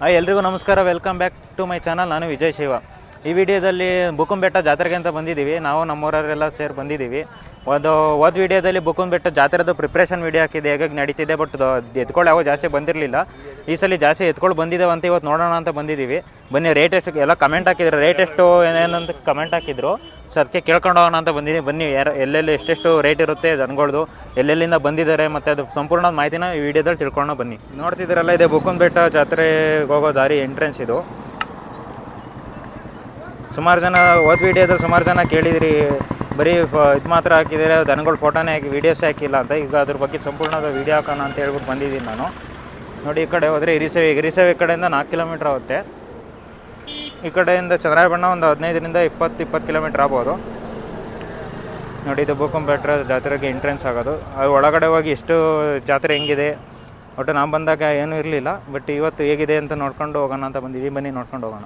Hi, ಎಲ್ರಿಗೂ ನಮಸ್ಕಾರ. Welcome back to my channel ನಾನು ವಿಜಯ್ ಶಿವ. ಈ ವಿಡಿಯೋದಲ್ಲಿ ಬುಕ್ಕುಂಬೆಟ್ಟ ಜಾತ್ರೆಗೆ ಅಂತ ಬಂದಿದ್ದೀವಿ. ನಾವು ನಮ್ಮೂರವರೆಲ್ಲ ಸೇರಿ ಬಂದಿದ್ದೀವಿ. ಒಂದು ಹೋದ ವಿಡಿಯೋದಲ್ಲಿ ಬುಕ್ಕುಂಬೆಟ್ಟ ಜಾತ್ರೆದು ಪ್ರಿಪ್ರೇಷನ್ ವಿಡಿಯೋ ಹಾಕಿದೆ ಹೇಗೆ ನಡೀತಿದೆ ಬಟ್ ಎತ್ಕೊಳ್ಳಿ ಯಾವಾಗ ಜಾಸ್ತಿ ಬಂದಿರಲಿಲ್ಲ. ಈ ಸಲ ಜಾಸ್ತಿ ಎತ್ಕೊಂಡು ಬಂದಿದ್ದೇವೆ ಅಂತ ಇವತ್ತು ನೋಡೋಣ ಅಂತ ಬಂದಿದ್ದೀವಿ ಬನ್ನಿ ರೇಟ್ ಎಷ್ಟು, ಎಲ್ಲ ಕಮೆಂಟ್ ಹಾಕಿದ್ರು. ರೇಟ್ ಎಷ್ಟು ಏನೇನಂತ ಕಮೆಂಟ್ ಹಾಕಿದ್ರು. ಸೊ ಅದಕ್ಕೆ ಕೇಳ್ಕೊಂಡು ಹೋಗೋಣ ಅಂತ ಬಂದಿದ್ದೀನಿ ಬನ್ನಿ, ಯಾರು, ಎಲ್ಲೆಲ್ಲಿ ಎಷ್ಟೆಷ್ಟು ರೇಟ್ ಇರುತ್ತೆ ದನಗಳ್ದು ಎಲ್ಲೆಲ್ಲಿಂದ ಬಂದಿದ್ದಾರೆ, ಮತ್ತು ಅದು ಸಂಪೂರ್ಣ ಮಾಹಿತಿನ ಈ ವಿಡಿಯೋದಲ್ಲಿ ತಿಳ್ಕೊಂಡು ಬನ್ನಿ. ನೋಡ್ತಿದ್ದೀರಲ್ಲ, ಇದೆ ಬುಕ್ಕುಂಬೆಟ್ಟ ಜಾತ್ರೆಗೆ ಹೋಗೋ ದಾರಿ ಎಂಟ್ರೆನ್ಸ್ ಇದು. ಸುಮಾರು ಜನ, ಹೋದ ವಿಡಿಯೋದಲ್ಲಿ ಸುಮಾರು ಜನ ಕೇಳಿದ್ರಿ ಬರೀ ಇದು ಮಾತ್ರ ಹಾಕಿದರೆ ದನಗಳ ಫೋಟೋನೇ ಹಾಕಿ ವೀಡಿಯೋಸ್ ಹಾಕಿಲ್ಲ ಅಂತ. ಈಗ ಅದ್ರ ಬಗ್ಗೆ ಸಂಪೂರ್ಣದ ವೀಡಿಯೋ ಹಾಕೋಣ ಅಂತ ಹೇಳ್ಬಿಟ್ಟು ಬಂದಿದ್ದೀನಿ ನಾನು. ನೋಡಿ, ಈ ಕಡೆ ಹೋದರೆ ಹಿರಿಸೇವೆ ಹಿರಿಸೇವೆ ಕಡೆಯಿಂದ ನಾಲ್ಕು ಕಿಲೋಮೀಟ್ರ್ ಆಗುತ್ತೆ. ಈ ಕಡೆಯಿಂದ ಚಂದ್ರಾಯಬಣ್ಣ ಒಂದು ಹದಿನೈದರಿಂದ ಇಪ್ಪತ್ತು ಇಪ್ಪತ್ತು ಕಿಲೋಮೀಟ್ರ್ ಆಗ್ಬೋದು. ನೋಡಿ, ಇದು ಭೂಕಂಪೇಟ್ರ ಜಾತ್ರೆಗೆ ಎಂಟ್ರೆನ್ಸ್ ಆಗೋದು. ಅದು ಒಳಗಡೆ ಹೋಗಿ ಎಷ್ಟು ಜಾತ್ರೆ ಹೆಂಗಿದೆ? ಒಟ್ಟು ನಾವು ಬಂದಾಗ ಏನೂ ಇರಲಿಲ್ಲ ಬಟ್ ಇವತ್ತು ಹೇಗಿದೆ ಅಂತ ನೋಡ್ಕೊಂಡು ಹೋಗೋಣ ಅಂತ ಬಂದಿದ್ದೀನಿ. ಬನ್ನಿ, ನೋಡ್ಕೊಂಡು ಹೋಗೋಣ.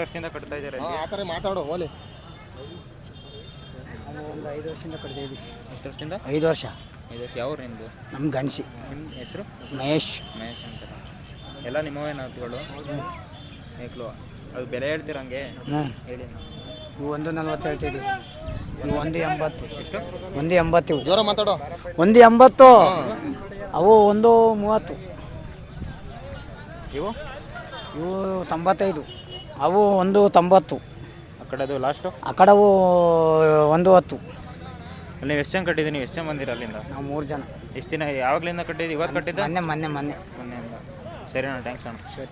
ವರ್ಷದಿಂದ ಕಟ್ತಾ ಇದ್ದಾರೆ ಆ ಥರ ಮಾತಾಡು ಓಲಿ ಒಂದು ಐದು ವರ್ಷದಿಂದ ಕಡ್ದಿದ್ದೀವಿ ಎಷ್ಟು ವರ್ಷದಿಂದ? ಐದು ವರ್ಷ. ಐದು ವರ್ಷ. ಯಾವ ಊರು ನಿಮ್ಮದು ನಮ್ಮ ಗಣಸಿ ನಿಮ್ಮ ಹೆಸರು? ಮಹೇಶ್. ಮಹೇಶ್ ಅಂತ. ಎಲ್ಲ ನಿಮ್ಮವೇನ ಹತ್ತುಗಳು ಮೇಕ್ಲು. ಅದು ಬೆಲೆ ಹೇಳ್ತೀರ ಹಂಗೆ? ಹ್ಞೂ ಹೇಳಿ ಇವು ಒಂದು ನಲ್ವತ್ತು ಹೇಳ್ತಿದ್ದೀವಿ ಇವು ಒಂದು ಎಂಬತ್ತು. ಎಷ್ಟು? ಒಂದು ಎಂಬತ್ತು. ಇವು ಜೋರ ಮಾತಾಡು. ಒಂದು ಎಂಬತ್ತು. ಅವು ಒಂದು ಮೂವತ್ತು. ಇವು? ಇವು ತೊಂಬತ್ತೈದು. ಅವು ಒಂದು ತೊಂಬತ್ತು. ಆ ಕಡೆದು ಲಾಸ್ಟು ಆ ಕಡೆವು ಒಂದು ಹತ್ತು. ಅಲ್ಲಿ ನೀವು ಎಷ್ಟು ಜನ ಕಟ್ಟಿದ್ದೀನಿ ನೀವು ಎಷ್ಟು ಜನ ಬಂದಿರ ಅಲ್ಲಿಂದ? ನಾವು ಮೂರು ಜನ. ಎಷ್ಟು ದಿನ ಯಾವಾಗಲಿಂದ ಕಟ್ಟಿದ್ದು ಇವತ್ತು ಕಟ್ಟಿದ್ದ? ಮೊನ್ನೆ ಮೊನ್ನೆ ಮೊನ್ನೆ. ಮೊನ್ನೆಯಿಂದ. ಸರಿ ಅಣ್ಣ ಥ್ಯಾಂಕ್ಸ್ ಅಣ್ಣ. ಸರಿ.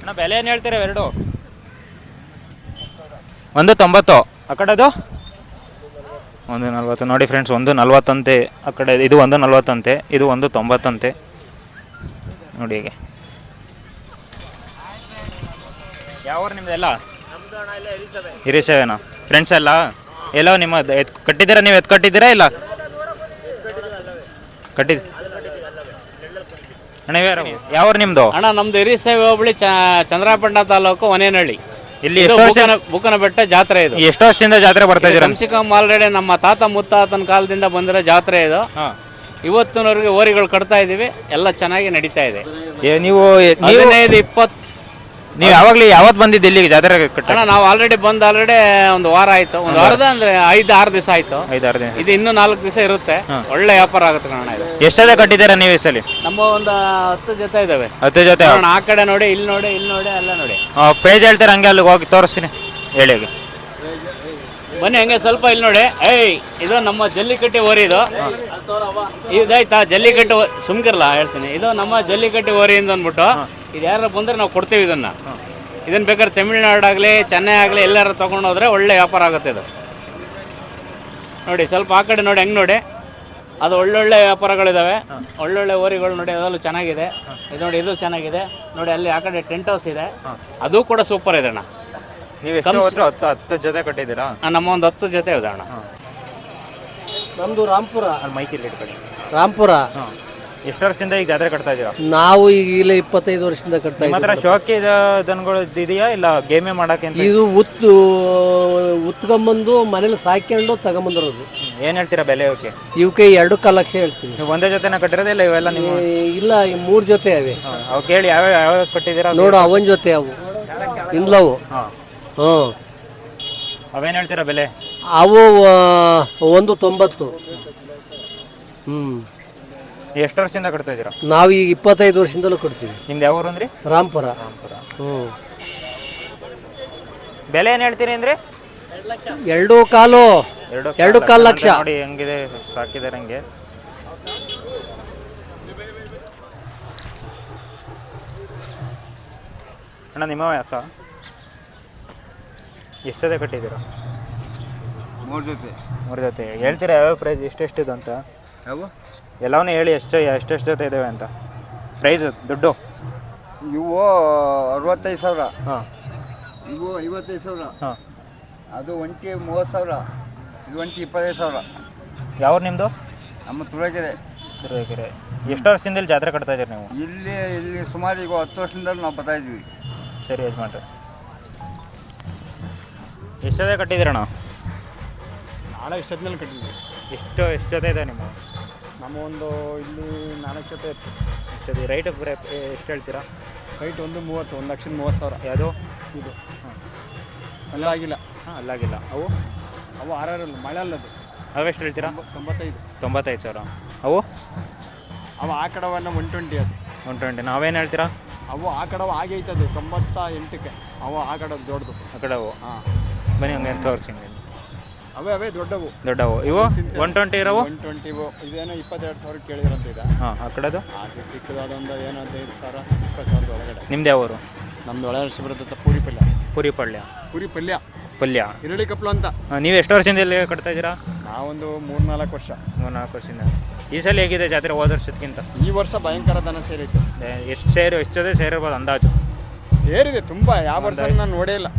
ಅಣ್ಣ ಬೆಲೆ ಏನು ಹೇಳ್ತೀರಾ? ಎರಡು? ಒಂದು ತೊಂಬತ್ತು. ಆ ಕಡೆದು ಒಂದು ನಲ್ವತ್ತು. ನೋಡಿ ಫ್ರೆಂಡ್ಸ್ ಒಂದು ನಲ್ವತ್ತಂತೆ. ಆ ಕಡೆ ಇದು ಒಂದು ನಲ್ವತ್ತಂತೆ, ಇದು ಒಂದು ತೊಂಬತ್ತಂತೆ. ನೋಡಿ ಹೀಗೆ. ಯಾವ ನಿಮ್ದೆಲ್ಲ ಹಿರಿಸೇವೆನಾ ಫ್ರೆಂಡ್ಸ್ ಎಲ್ಲ? ಎಲ್ಲೋ ನಿಮ್ಮ ಎತ್ ಕಟ್ಟಿದ್ದೀರಾ ನೀವು? ಎತ್ ಕಟ್ಟಿದ್ದೀರಾ ಇಲ್ಲ? ಕಟ್ಟಿದ್ ಅಣ್ಣ? ಯಾವ ನಿಮ್ಮದು ಅಣ್ಣ, ನಮ್ದು ಹಿರಿಸೇವೆ ಹೋಬಳಿ ಚಂದ್ರಾಪಟ್ಟಣ ತಾಲೂಕು ಹೊನೇನಹಳ್ಳಿ. ಇಲ್ಲಿ ಬುಕನ ವರ್ಷ ಬುಕ್ಕನ ಬೆಟ್ಟ ಜಾತ್ರೆ ಇದು. ಎಷ್ಟು ವರ್ಷದಿಂದ ಜಾತ್ರೆ ಬರ್ತಾ ಇದ್ದೀರಾ ಕಮ್ಸಿಕಮ್ ಆಲ್ರೆಡಿ ನಮ್ಮ ತಾತ ಮುತ್ತಾತನ ಕಾಲದಿಂದ ಬಂದಿರೋ ಜಾತ್ರೆ ಇದು. ಹಾ. ಇವತ್ತಿನವರೆಗೆ ಓರಿಗಳು ಕಟ್ತಾ ಇದೀವಿ ಎಲ್ಲ ಚೆನ್ನಾಗಿ ನಡೀತಾ ಇದೆ. ಏ, ನೀವು ನೀವು ಹದಿನೈದು ಇಪ್ಪತ್ತು ನೀವು ಯಾವಾಗ್ಲೂ ಯಾವತ್ತು ಬಂದಿದ್ದು ಇಲ್ಲಿಗೆ ಜಾತ್ರೆ ಕಟ್ಟ ಅಣ್ಣ ನಾವು ಆಲ್ರೆಡಿ ಬಂದು ಆಲ್ರೆಡಿ ಒಂದು ವಾರ ಆಯ್ತು. ಒಂದು ವಾರದ ಅಂದ್ರೆ ಐದು ಆರು ದಿವಸ ಆಯ್ತು. ಐದಾರು ದಿನ ಇದು ಇನ್ನೂ ನಾಲ್ಕು ದಿವಸ ಇರುತ್ತೆ. ಒಳ್ಳೆ ವ್ಯಾಪಾರ ಆಗುತ್ತೆ ಕಣ ಇದು. ಎಷ್ಟದ ಕಟ್ಟಿದ್ದೀರಾ ನೀವು ಈ ಸಲ? ನಮ್ಮ ಒಂದು ಹತ್ತು ಜೊತೆ ಇದಾವೆ ಹತ್ತು ಜೊತೆ? ಆ ಕಡೆ ನೋಡಿ ಇಲ್ಲಿ ನೋಡಿ ಇಲ್ಲಿ ನೋಡಿ ಎಲ್ಲ ನೋಡಿ. ಪೇಜ್ ಹೇಳ್ತಾರೆ ಹಂಗೆ ಅಲ್ಲಿಗೆ ಹೋಗಿ ತೋರಿಸ್ತೀನಿ ಹೇಳಿ ಹೋಗಿ ಬನ್ನಿ ಹಂಗೆ ಸ್ವಲ್ಪ ಇಲ್ಲಿ ನೋಡಿ. ಏಯ್ ಇದು ನಮ್ಮ ಜಲ್ಲಿಕಟ್ಟಿ ಓರಿ ಇದು ಇದಾಯ್ತಾ? ಜಲ್ಲಿಕಟ್ಟಿ ಸುಮ್ಕಿರಲ್ಲ ಹೇಳ್ತೀನಿ. ಇದು ನಮ್ಮ ಜಲ್ಲಿಕಟ್ಟಿ ಓರಿ ಅಂತ ಅಂದ್ಬಿಟ್ಟು ಇದು ಯಾರು ಬಂದರೆ ನಾವು ಕೊಡ್ತೇವೆ ಇದನ್ನ. ಇದನ್ನು ಬೇಕಾದ್ರೆ ತಮಿಳ್ನಾಡು ಆಗಲಿ ಚೆನ್ನೈ ಆಗಲಿ ಎಲ್ಲಾರು ತೊಗೊಂಡೋದ್ರೆ ಒಳ್ಳೆ ವ್ಯಾಪಾರ ಆಗುತ್ತೆ ಇದು. ನೋಡಿ ಸ್ವಲ್ಪ ಆ ಕಡೆ ನೋಡಿ ಹೆಂಗೆ ನೋಡಿ. ಅದು ಒಳ್ಳೊಳ್ಳೆ ವ್ಯಾಪಾರಗಳಿದ್ದಾವೆ ಒಳ್ಳೊಳ್ಳೆ ಓರಿಗಳು ನೋಡಿ ಅದರಲ್ಲೂ ಚೆನ್ನಾಗಿದೆ. ಇದು ನೋಡಿ ಇದು ಚೆನ್ನಾಗಿದೆ. ನೋಡಿ ಅಲ್ಲಿ ಆ ಕಡೆ ಟೆಂಟ್ ಹೌಸ್ ಇದೆ. ಅದು ಕೂಡ ಸೂಪರ್ ಇದೆ ಅಣ್ಣ. ನೀವು ಎಷ್ಟು ಹೋದ್ರು ಹತ್ತು ಹತ್ತು ಜೊತೆ ಕಟ್ಟಿದ್ದೀರಾ? ನಮ್ಮ ಒಂದು ಹತ್ತು ಜೊತೆ ಇದೆ ಅಣ್ಣ. ನಮ್ಮದು ರಾಮ್ಪುರ. ಅಲ್ಲಿ ಮೈಕಿಲ್ಲಿ ಇಟ್ಕೊಳ್ಳಿ? ರಾಮ್ಪುರ. ಎಷ್ಟು ವರ್ಷದಿಂದ ಈಗ ಜಾತ್ರೆ ಕಟ್ತಾ ಇದ್ದೀರಾ? ನಾವು ಈಗ ಇಲ್ಲ ಇಪ್ಪತ್ತೈದು ವರ್ಷದಿಂದ ಕಟ್ತಾ ಇದ್ದೀವಿ ಹತ್ರ ಶೋಕಿ ದನಗಳು ಇದೆಯಾ ಇಲ್ಲ ಗೇಮೇ ಮಾಡಕ್ಕೆ ಅಂತ ಇದು ಉತ್ತು ಉತ್ಕೊಂಬಂದು ಮನೇಲಿ ಸಾಕೊಂಡು ತಗೊಂಬಂದಿರೋದು. ಏನು ಹೇಳ್ತೀರಾ ಬೆಲೆ ಓಕೆ ಇವಕ್ಕೆ ಎರಡು ಕಾಲು ಲಕ್ಷ ಹೇಳ್ತೀನಿ. ನೀವು ಒಂದೇ ಜೊತೆನ ಕಟ್ಟಿರೋದೇ ಇಲ್ಲ ಇವೆಲ್ಲ ನಿಮ್ಮ ಈ ಇಲ್ಲ ಈ ಮೂರು ಜೊತೆ ಅವೆ. ಅವು ಕೇಳಿ ಯಾವ ಯಾವ ಕಟ್ಟಿದ್ದೀರಾ? ನೋಡು ಅವನ ಜೊತೆ ಅವು. ಇಂದ್ಲವು. ಹಾಂ. ಹ್ಞೂ ಅವೇನು ಹೇಳ್ತೀರಾ ಬೆಲೆ? ಅವು ಆ, ಒಂದು ತೊಂಬತ್ತು. ಹ್ಞೂ ಎಷ್ಟು ವರ್ಷದಿಂದ ಕಟ್ತಾ ಇದ್ದೀರಾ? ನಾವು ಈಗ ಇಪ್ಪತ್ತೈದು ವರ್ಷದಿಂದಲೂ ಕೊಡ್ತೀವಿ. ನಿಮ್ದು ಯಾವ ಊರು ಅಂದ್ರಿ? ರಾಮ್ಪುರ. ಹ್ಞೂ. ಬೆಲೆ ಏನು ಹೇಳ್ತೀರಿ ಅಂದ್ರೆ? ಎರಡು ಕಾಲು. ಎರಡು ಎರಡು ಕಾಲು ಲಕ್ಷ. ನೋಡಿ ಹೆಂಗಿದೆ ಸಾಕಿದ್ದಾರೆ ಹಂಗೆ. ಅಣ್ಣ ನಿಮ್ಮ ವ್ಯಾಸ ಎಷ್ಟದೆ ಕಟ್ಟಿದ್ದೀರಾ? ಮೂರು ಜೊತೆ. ಮೂರು ಜೊತೆ. ಹೇಳ್ತೀರಾ ಯಾವ್ಯಾವ ಪ್ರೈಸ್ ಎಷ್ಟೆಷ್ಟಿದೆ ಅಂತ? ಯಾವ? ಎಲ್ಲವನ್ನೂ ಹೇಳಿ ಎಷ್ಟು ಎಷ್ಟೆಷ್ಟು ಜೊತೆ ಇದ್ದಾವೆ ಅಂತ. ಪ್ರೈಸ್ ದುಡ್ಡು? ಇವು ಅರವತ್ತೈದು ಸಾವಿರ. ಹಾಂ. ಇವು ಐವತ್ತೈದು ಸಾವಿರ. ಹಾಂ. ಅದು ಒಂಟಿ ಮೂವತ್ತು ಸಾವಿರ. ಇದು ಒಂಟಿ ಇಪ್ಪತ್ತೈದು ಸಾವಿರ. ಯಾವ ನಿಮ್ಮದು ನಮ್ಮ ತುಳಗೆರೆ. ತುಳಗೆರೆ. ಎಷ್ಟು ವರ್ಷದಿಂದ ಇಲ್ಲಿ ಜಾತ್ರೆ ಕಟ್ತಾ ಇದ್ದೀರಿ ನೀವು? ಇಲ್ಲಿ ಇಲ್ಲಿ ಸುಮಾರು ಈಗ ಹತ್ತು ವರ್ಷದಿಂದ ನಾವು ಬರ್ತಾ ಇದ್ವಿ ಸರಿ ಯಜಮಾನ್ರೆ. ಎಷ್ಟು ಜೊತೆ ಕಟ್ಟಿದ್ದೀರಣ್ಣ? ನಾಳೆ ಇಷ್ಟೊತ್ತಿನಲ್ಲಿ ಕಟ್ಟಿದ್ದೀವಿ. ಎಷ್ಟು ಎಷ್ಟು ಜೊತೆ ಇದೆ ನಿಮ್ಮ? ನಮ್ಮ ಒಂದು ಇಲ್ಲಿ ನಾಲ್ಕು ಜೊತೆ ಇತ್ತು. ಅಷ್ಟೇ ರೈಟ್ ಎಷ್ಟು ಹೇಳ್ತೀರಾ? ರೈಟ್ ಒಂದು ಮೂವತ್ತು ಒಂದು ಲಕ್ಷದ ಮೂವತ್ತು ಸಾವಿರ. ಯಾವುದು? ಇದು. ಹಾಂ. ಅಲ್ಲಾಗಿಲ್ಲ ಹಾಂ ಅಲ್ಲಾಗಿಲ್ಲ ಅವು? ಅವು ಆರಲ್ಲ ಮಳೆ ಅಲ್ಲದು ಅವೆಷ್ಟು ಹೇಳ್ತೀರಾ? ತೊಂಬತ್ತೈದು. ತೊಂಬತ್ತೈದು ಸಾವಿರ. ಅವು? ಅವು ಆ ಕಡವನ್ನ ಒನ್ ಟ್ವೆಂಟಿ ಅದು. One twenty. ನಾವೇನು ಹೇಳ್ತೀರಾ? ಅವು ಆ ಕಡವ ಆಗೈತದು ತೊಂಬತ್ತ ಎಂಟಕ್ಕೆ. ಅವು ಆ ಕಡವು ದೊಡ್ಡದು. ಆ ಕಡೆ ಅವು ಹಾಂ. ಬನ್ನಿ ಹಂಗೆ ತೋರಿಸಿ ಅವೇ ಅವೇ ದೊಡ್ಡವು. ದೊಡ್ಡವು. ಇವು ಒನ್ ಟ್ವೆಂಟಿ ಇರೋವು? ಒನ್ ಟ್ವೆಂಟಿವು ಇದೇನೋ ಇಪ್ಪತ್ತೆರಡು ಸಾವಿರ ಕೇಳಿದ್ರಂತ ಇದೆ ಹಾಂ ಆ ಕಡೆದು? ಅದು ಚಿಕ್ಕದಾದೊಂದು ಏನೋ ಹದಿನೈದು ಸಾವಿರ ಇಪ್ಪತ್ತು ಸಾವಿರದ ಒಳಗಡೆ. ನಿಮ್ದು ಯಾವೂರು ನಮ್ದು ಒಳ ವರ್ಷ ಬರುತ್ತೆ ಪೂರಿ ಪಲ್ಯ ಪೂರಿ ಪಲ್ಯ. ಪೂರಿ ಪಲ್ಯ ಪಲ್ಯ ಈರುಳ್ಳಿ ಕಪ್ಲು ಅಂತ. ನೀವು ಎಷ್ಟು ವರ್ಷದಿಂದ ಇಲ್ಲಿ ಕಟ್ತಾ ಇದ್ದೀರಾ? ನಾವೊಂದು ಮೂರು ನಾಲ್ಕು ವರ್ಷ. ಮೂರು ನಾಲ್ಕು ವರ್ಷದಿಂದ. ಈ ಸಲ ಹೇಗಿದೆ ಜಾತ್ರೆ ಹೋದ ವರ್ಷಕ್ಕಿಂತ ಈ ವರ್ಷ ಭಯಂಕರ ದನ ಸೇರಿತ್ತು. ಎಷ್ಟು ಸೇರು ಎಷ್ಟು ಜೊತೆ ಸೇರಿರ್ಬೋದು ಅಂದಾಜು? ಸೇರಿದೆ ತುಂಬ. ಯಾವ ವರ್ಷ ನಾನು ನೋಡೇ ಇಲ್ಲ.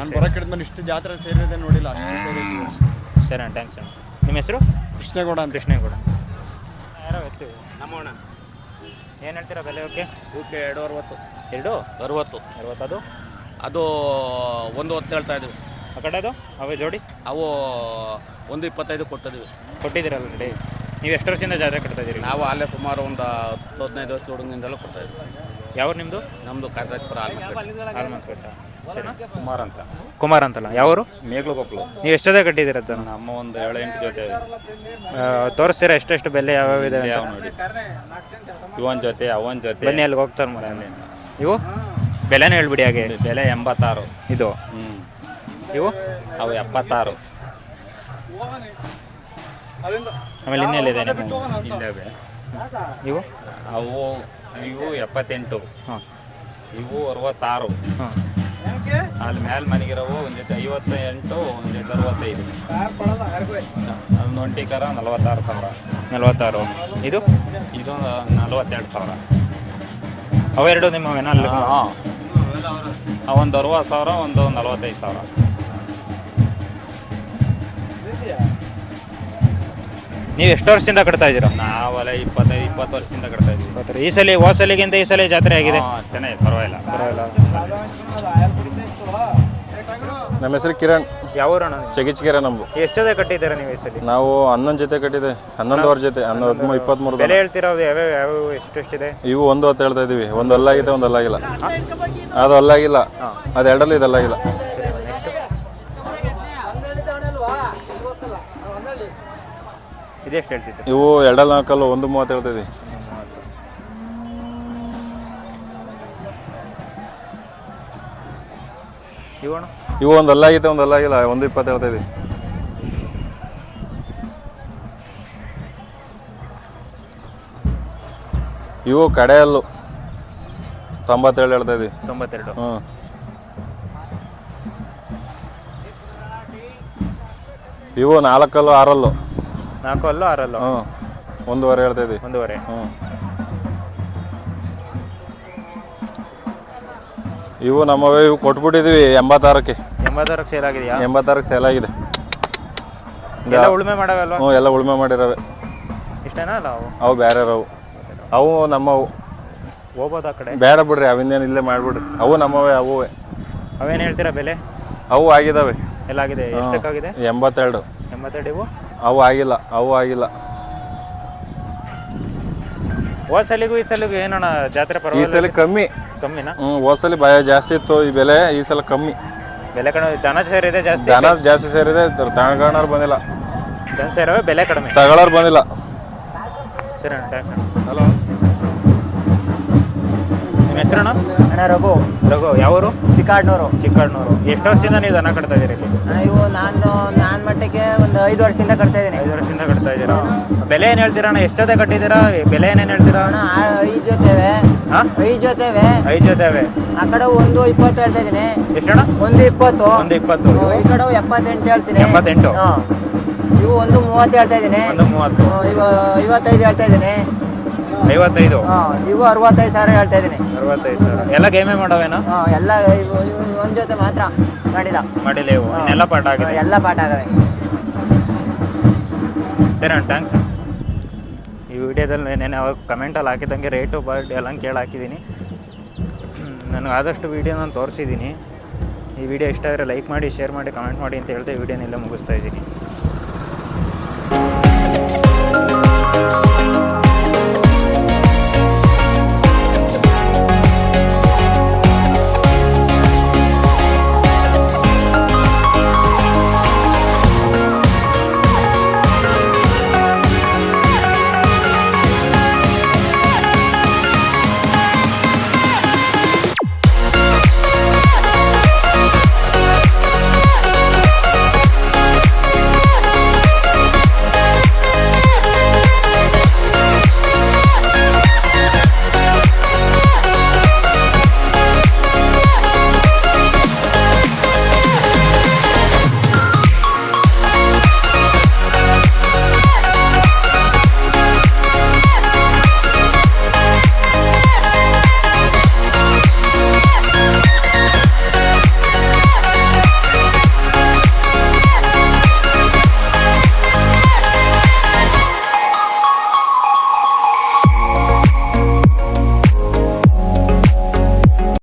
ನಾನು ಬರೋಕೆ ನಾನು ಇಷ್ಟು ಜಾತ್ರೆ ಸೇರಿದೆ ನೋಡಿಲ್ಲ ಅಷ್ಟು ಸರಿ ಅಣ್ಣ ಥ್ಯಾಂಕ್ಸ್ ಅಣ್ಣ. ನಿಮ್ಮ ಹೆಸರು? ಕೃಷ್ಣೇಗೌಡ ಅಂತ. ಕೃಷ್ಣೇಗೌಡ. ಯಾರೋ ಎತ್ತಿ ನಮ್ಮ ಅಣ್ಣ ಏನು ಹೇಳ್ತೀರಾ ಬೆಲೆ ಓಕೆ ಓಕೆ ಎರಡು ಅರವತ್ತು ಎರಡು? ಅರವತ್ತು. ಅರವತ್ತದು? ಅದು ಒಂದು ಹೊತ್ತು ಹೇಳ್ತಾ ಇದ್ದೀವಿ ಆ ಕಡೆ ಅದು? ಅವೇ ಜೋಡಿ? ಅವು ಒಂದು ಇಪ್ಪತ್ತೈದು ಕೊಟ್ಟಿದ್ವಿ. ಕೊಟ್ಟಿದ್ದೀರಲ್ಲ ರೆಡಿ ನೀವು ಎಷ್ಟು ವರ್ಷದಿಂದ ಜಾತ್ರೆ ಕಟ್ತಾ ಇದ್ದೀರಿ? ನಾವು ಅಲ್ಲೇ ಸುಮಾರು ಒಂದು ಹತ್ತು ಹದಿನೈದು ವರ್ಷ ಹುಡುಗಿಂದಲೂ ಕೊಡ್ತಾ ಇದ್ವಿ. ಯಾವ ನಿಮ್ಮದು ನಮ್ಮದು ಕಾಂಟ್ರಾಕ್ಟ್ಪುರ ಆಲ್ಮಂತ್ ಕಟ್ಟ ಸರಿ. ಕುಮಾರ್ ಅಂತ. ಕುಮಾರ್ ಅಂತಲ್ಲ? ಯಾವರು? ಮೇಗ್ಲು ಕೊಪ್ಪಳು ನೀವು ಎಷ್ಟು ಕಟ್ಟಿದ್ದೀರಾ ಅದನ್ನು? ನಮ್ಮ ಒಂದು ಏಳು ಎಂಟು ಜೊತೆ ತೋರಿಸ್ತೀರಾ ಎಷ್ಟೆಷ್ಟು ಬೆಲೆ ಯಾವ್ಯಾವ ಇದೆ ಅಂತ? ಯಾವ ನೋಡಿ. ಇವನ್ ಜೊತೆ ಅವನ್ ಜೊತೆ. ಬನ್ನಿ ಅಲ್ಲಿಗೆ ಹೋಗ್ತಾರೆ ಮತ್ತೆ ಇವು? ಬೆಲೆನೇ ಹೇಳ್ಬಿಡಿ ಹಾಗೆ. ಬೆಲೆ ಎಂಬತ್ತಾರು. ಇದು? ಹ್ಞೂ ಇವು? ಅವು ಎಪ್ಪತ್ತಾರು. ಆಮೇಲೆ ಇನ್ನೆಲ್ಲಿದೆ ನಿಮ್ಮ ಇಲ್ಲವೆ? ಇವು? ಅವು ಇವು ಎಪ್ಪತ್ತೆಂಟು. ಹಾಂ. ಇವು ಅರವತ್ತಾರು. ಹಾಂ. ಅಲ್ಲಿ ಮ್ಯಾಲ ಮನೆಗಿರವು ಒಂದು ಜೊತೆ ಐವತ್ತ ಎಂಟು ಒಂದು ಜೊತೆ ಅರವತ್ತೈದು. ಅದೊಂದು ಒಂಟಿ ಕರ ನಲವತ್ತಾರು ಸಾವಿರ. ನಲ್ವತ್ತಾರು. ಇದು? ಇದು ನಲವತ್ತೆರಡು ಸಾವಿರ. ಅವೆರಡು ನಿಮ್ಮ ಅಲ್ಲಿ ಹಾಂ ಒಂದು ಅರವತ್ತು ಸಾವಿರ ಒಂದು ನಲವತ್ತೈದು ಸಾವಿರ. ನೀವು ಎಷ್ಟು ವರ್ಷದಿಂದ ಕಟ್ತಾ ಇದ್ದೀರಾ? ನಾವಲ್ಲ ಇಪ್ಪತ್ತೈದು ಇಪ್ಪತ್ತು ವರ್ಷದಿಂದ ಕಟ್ತಾ ಇದ್ದೀವಿ. ಈ ಸಲ ಹೋದ ಸಲಿಗಿಂತ ಈ ಸಲ ಜಾತ್ರೆ ಆಗಿದೆ. ಚೆನ್ನಾಗಿದೆ. ಪರವಾಗಿಲ್ಲ. ಪರವಾಗಿಲ್ಲ. ನಮ್ಮ ಹೆಸರು ಕಿರಣ್. ಯಾವ ಊರಣ್ಣ ಚಗಿಚ್ಕೆರೆ ನಮ್ದು ಎಷ್ಟು ಜೊತೆ ಕಟ್ಟಿದ್ದೀರಾ ನೀವು ಈ ಸಲ? ನಾವು ಹನ್ನೊಂದು ಜೊತೆ ಕಟ್ಟಿದೆ ಹನ್ನೊಂದುವರೆ ಜೊತೆ ಹನ್ನೊಂದು ಇಪ್ಪತ್ತ್ಮೂರು ಬೆಲೆ ಹೇಳ್ತೀರಾ ಅದು ಯಾವ್ಯಾವ ಯಾವ್ಯಾವ ಎಷ್ಟು ಎಷ್ಟಿದೆ ಇವು ಒಂದು ಹೊತ್ತು ಹೇಳ್ತಾ ಇದೀವಿ ಒಂದು ಅಲ್ಲಾಗಿದೆ ಒಂದು ಅಲ್ಲಾಗಿಲ್ಲ. ಅದು ಅಲ್ಲಾಗಿಲ್ಲ. ಅದು ಎರಡಲ್ಲಿ ಇದು ಅಲ್ಲಾಗಿಲ್ಲ. ಇದೆಷ್ಟು ಹೇಳ್ತಿದ್ದೆ ಇವು ಎರಡಲ್ಲಿ ನಾಲ್ಕಲ್ಲು ಒಂದು ಮೂವತ್ತು ಹೇಳ್ತಾ ಇದೀವಿ ಇವು ಒಂದು ಅಲ್ಲಾಗಿದೆ ಒಂದು ಅಲ್ಲಾಗಿಲ್ಲ ಒಂದು ಇಪ್ಪತ್ತು ಹೇಳ್ತಾ ಇದೀವಿ ಇವು ಕಡೆಯಲ್ಲು. ತೊಂಬತ್ತೆರಡು ಹೇಳ್ತಾ ಇದೀವಿ ತೊಂಬತ್ತೆರಡು. ಹ್ಞೂ ಇವು ನಾಲ್ಕಲ್ಲು ಆರಲ್ಲು. ನಾಲ್ಕು ಅಲ್ಲೂ ಆರಲ್ಲು. ಹ್ಞೂ ಒಂದೂವರೆ ಹೇಳ್ತಾ ಇದೀವಿ ಒಂದೂವರೆ. ಹ್ಞೂ ಇವು ನಮ್ಮವೇ ಇವು ಕೊಟ್ಬಿಟ್ಟಿದ್ವಿ ಎಂಬತ್ತಾರಕ್ಕೆ. ಎಂಬತ್ತಾರಕ್ಕೆ ಸೇಲ್ ಆಗಿದೆಯಾ? ಎಂಬತ್ತಾರಕ್ಕೆ ಸೇಲ್ ಆಗಿದೆ. ಎಲ್ಲ ಉಳುಮೆ ಮಾಡವಲ್ವಾ ಹ್ಞೂ ಎಲ್ಲ ಉಳುಮೆ ಮಾಡಿರವೆ. ಇಷ್ಟೇನಾ ಅಲ್ಲ ಅವು? ಅವು ಬೇರೆ ಅವು ಅವು ನಮ್ಮವು. ಹೋಗ್ಬೋದು ಆ ಕಡೆ? ಬೇಡ ಬಿಡ್ರಿ ಅವಿಂದೇನು ಇಲ್ಲೇ ಮಾಡಿಬಿಡ್ರಿ. ಅವು ನಮ್ಮವೇ ಅವುವೇ. ಅವೇನು ಹೇಳ್ತೀರಾ ಬೆಲೆ? ಅವು ಆಗಿದಾವೆ. ಎಲ್ಲ ಆಗಿದೆ ಎಷ್ಟಕ್ಕಾಗಿದೆ? ಎಂಬತ್ತೆರಡು. ಎಂಬತ್ತೆರಡು ಇವು? ಅವು ಆಗಿಲ್ಲ ಅವು ಆಗಿಲ್ಲ. ಹೋದ ಸಲಿಗೂ ಈ ಸಲಿಗೂ ಏನಣ್ಣ ಜಾತ್ರೆ ಈ ಪರವಾಗಿಲ್ಲ ಸಲ ಕಮ್ಮಿ. ಕಮ್ಮಿನಾ? ಹ್ಞೂ ಹೋದ್ಸಲಿ ಭಯ ಜಾಸ್ತಿ ಇತ್ತು ಈ ಬೆಲೆ ಈ ಸಲ ಕಮ್ಮಿ. ಬೆಲೆ ಕಡಿಮೆ ದನ ಸೇರಿದೆ ಜಾಸ್ತಿ ದನ ಜಾಸ್ತಿ ಸೇರಿದೆ ತಗೊಳ್ಳೋರು ಬಂದಿಲ್ಲ. ದನ ಸೇರವೆ ಬೆಲೆ ಕಡಿಮೆ? ತಗೊಳ್ಳೋರು ಬಂದಿಲ್ಲ. ಸರಿ ಅಣ್ಣ ಥ್ಯಾಂಕ್ಸ್ ಅಣ್ಣ. ಹಲೋ ನಿಮ್ಮ ಹೆಸರಣ್ಣ? ಅಣ್ಣ ರಘು. ರಘು ಯಾವೂರು? ಚಿಕ್ಕಾಡ್ನೂರು. ಚಿಕ್ಕಾಡ್ನೂರು. ಎಷ್ಟು ವರ್ಷದಿಂದ ನೀವು ದನ ಕಟ್ತಾ ಇದ್ದೀರಿ ಇಲ್ಲಿ? ಅಣ್ಣ ಇವು ನಾನು ನಾನು ಮಟ್ಟಿಗೆ ಒಂದು ಐದು ವರ್ಷದಿಂದ ಕಟ್ತಾ ಇದ್ದೀನಿ. ಐದು ವರ್ಷದಿಂದ ಕಟ್ತಾ ಇದ್ದೀರಾ? ಬೆಲೆ ಏನು ಹೇಳ್ತೀರಾ ಅಣ್ಣ? ಎಷ್ಟು ಜೊತೆ ಕಟ್ಟಿದ್ದೀರಾ? ಬೆಲೆ ಏನೇನು ಹೇಳ್ತೀರಾ? ಅಣ್ಣ ಆ- ಐದು ಜೊತೆವೆ. ಹಾಂ? ಐದು ಜೊತೆವೆ. ಐದು ಜೊತೆವೆ. ಆ ಕಡೆ ಒಂದು ಇಪ್ಪತ್ತು ಹೇಳ್ತಾ ಇದ್ದೀನಿ. ಎಷ್ಟಣ್ಣ? ಒಂದು ಇಪ್ಪತ್ತು. ಒಂದು ಇಪ್ಪತ್ತು. ಹ್ಮ್, ಈ ಕಡೆ ಎಪ್ಪತ್ತೆಂಟು ಹೇಳ್ತೀನಿ. ಎಪ್ಪತ್ತೆಂಟು? ಇವು ಒಂದು ಮೂವತ್ತು ಹೇಳ್ತಾ ಇದ್ದೀನಿ. ಒಂದು ಮೂವತ್ತು. ಹ್ಮ್, ಇವ ಇವತ್ತೈದು ಹೇಳ್ತಾ ಇದ್ದೀನಿ. ಐವತ್ತೈದು. ಹಾಂ ಇವು ಅರವತ್ತೈದು ಸಾವಿರ ಹೇಳ್ತಾ ಇದ್ದೀನಿ. ಅರವತ್ತೈದು ಸಾವಿರ. ಎಲ್ಲ ಗೇಮೇ ಮಾಡವೇನಾ? ಹಾಂ ಎಲ್ಲ ಇವು ಇವು ಒಂದು ಜೊತೆ ಮಾತ್ರ ಮಾಡಿಲ್ಲ ಮಾಡಿಲ್ಲ ಇವು. ಇನ್ನೆಲ್ಲ ಪಾಠ ಆಗಿದೆ. ಎಲ್ಲ ಪಾಠ ಆಗವೆ ಸರಿ ಅಣ್ಣ ಥ್ಯಾಂಕ್ಸ್ ಈ ವಿಡಿಯೋದಲ್ಲಿ ನೆನೆ ಅವಾಗ ಕಮೆಂಟಲ್ಲಿ ಹಾಕಿದಂಗೆ ರೇಟು ಬರ್ಡ್ ಎಲ್ಲ ಕೇಳಿ ಹಾಕಿದ್ದೀನಿ. ನನಗೆ ಆದಷ್ಟು ವಿಡಿಯೋ ನಾನು ತೋರಿಸಿದ್ದೀನಿ. ಈ ವಿಡಿಯೋ ಇಷ್ಟ ಆದರೆ ಲೈಕ್ ಮಾಡಿ ಶೇರ್ ಮಾಡಿ ಕಮೆಂಟ್ ಮಾಡಿ ಅಂತ ಹೇಳ್ತಾ ವಿಡಿಯೋನೆಲ್ಲ ಮುಗಿಸ್ತಾ ಇದ್ದೀನಿ.